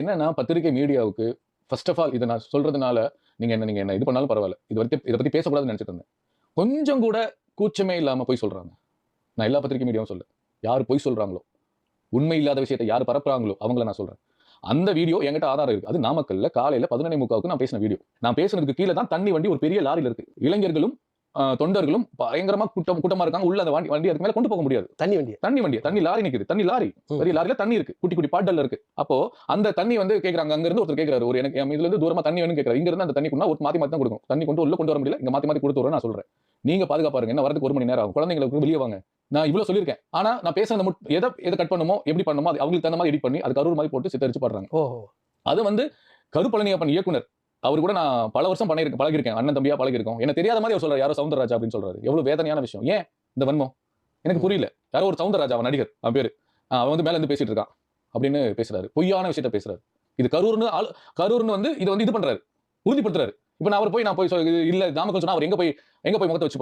என்னன்னா பத்திரிகை மீடியாவுக்கு ஃபர்ஸ்ட் ஆஃப் ஆல் இதை நான் சொல்றதுனால நீங்க என்ன நீங்க என்ன இது பண்ணாலும் பரவாயில்ல. இது வரைக்கும் இதை பத்தி பேசக்கூடாதுன்னு நினைச்சிட்டு இருந்தேன். கொஞ்சம் கூட கூச்சமே இல்லாம போய் சொல்றாங்க. நான் எல்லா பத்திரிகை மீடியாவும் சொல்ல யார் பொய் சொல்றாங்களோ உண்மை இல்லாத விஷயத்தை யார் பரப்புறாங்களோ அவங்கள நான் சொல்றேன். அந்த வீடியோ என்கிட்ட ஆதாரம் இருக்கு. அது நாமக்கல்ல காலையில பதினொன்னே முக்காவுக்கு நான் பேசின வீடியோ. நான் பேசுனதுக்கு கீழே தான் தண்ணி வண்டி ஒரு பெரிய லாரியில் இருக்கு. இளைஞர்களும் தொண்டர்களும் பயங்கரமா கூட்டம் கூட்டமா இருக்காங்க. உள்ள அந்த வண்டி வண்டி அதுக்கு மேல கொண்டு போக முடியாது. தண்ணி வண்டி. தண்ணி வண்டி தண்ணி லாரி நிக்குது. தண்ணி லாரி. பெரிய லாரில தண்ணி இருக்கு. குட்டி குட்டி பாட்டல்ல இருக்கு. அப்போ அந்த தண்ணி வந்து கேக்குறாங்க. அங்க இருந்து ஒருத்தர் கேக்குறாரு. ஒரு எனக்கு என் இதுல இருந்து தூரமா தண்ணி வேணும் கேக்குறாரு. இங்க இருந்து அந்த தண்ணி கொண்டா ஒரு மாத்தி மாத்தி தான் கொடுக்கும் தண்ணி கொண்டு உள்ள கொண்டு வர முடியல. இங்க மாத்தி மாத்தி கொடுத்து நான் சொல்றேன். நீங்க பாதுகாப்பா இருங்க என்ன வரதுக்கு ஒரு மணி நேரம் ஆகும். குழந்தைங்களுக்கு வெளியே வாங்க. நான் இவ்வளவு சொல்லியிருக்கேன். ஆனா நான் பேசுறத எதை எதை கட் பண்ணுமோ எப்படி பண்ணுமோ அது அவங்களுக்கு தகுந்த மாதிரி எடிட் பண்ணி அது கரூர் மாதிரி போட்டு சித்தரிச்சு பாடுறாங்க. அது வந்து கருப்பழனியப்பன் இயக்குனர். அவர் கூட நான் பல வருஷம் பண்ணியிருக்கேன் பழகிருக்கேன் அண்ணன் தம்பியா பழகிருக்கோம் என்ன தெரியாத மாதிரி அவர் சொல்றாரு. யாரோ சவுந்தரராஜா அப்படின்னு சொல்றாரு. எவ்வளவு வேதனையான விஷயம். ஏன் இந்த வன்மம்? எனக்கு புரியல. யாரோ ஒரு சவுந்தரராஜா அவன் நடிகர். அவன் பேரு. அவன் வந்து மேல இருந்து பேசிட்டு இருக்கான். அப்படின்னு பேசுறாரு. பொய்யான விஷயத்த பேசுறாரு. இது கரூர்னு ஆளு- கரூர்னு வந்து இதை வந்து இது பண்றாரு. உறுதிப்படுத்துறாரு. இப்ப நான் அவர் போய் நான் போய் இல்ல நாமக்கல் சொன்னா அவர் எங்க போய் எங்க போய் முகத்தை வச்சு